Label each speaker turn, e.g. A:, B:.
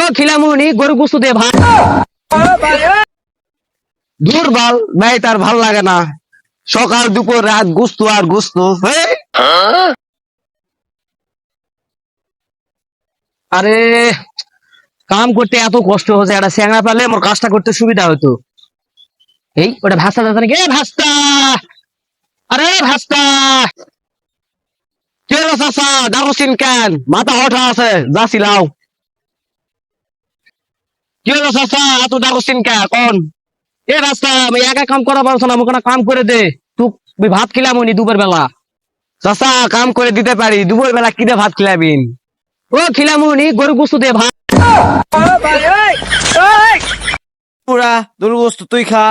A: ও খিলামুনি, গরু গুস্তু দে ভাই ভাই, তার ভালো লাগে না। সকাল, দুপুর, রাত গুস্তু আর গুস্তু আরে, কাম করতে এত কষ্ট হচ্ছে, একটা স্যাংরা পালে আমার কাজটা করতে সুবিধা হতো এই, ওটা ভাস্তা দাদা নাকি? ভাস্তা! আরে, ভাস্তা! কে চাচা? ডাকছিন কেন? মাথা হঠা আছে, যাচ্ছি, লাও। কি হলো চাচা? এত ডাকছিন কে? কোন? এ রাস্তা আমি একা কাম করা পারছ না আমাকে কাম করে দে। তুই ভাত খিলাম নি দুপুর বেলা। চাচা কাম করে দিতে পারি। দুপুর বেলা কি ভাত খিলাবিন ও খিলামুনি গরু গুস্তু দে ভাত।
B: পুরা দুর্গস্ত তুই খা।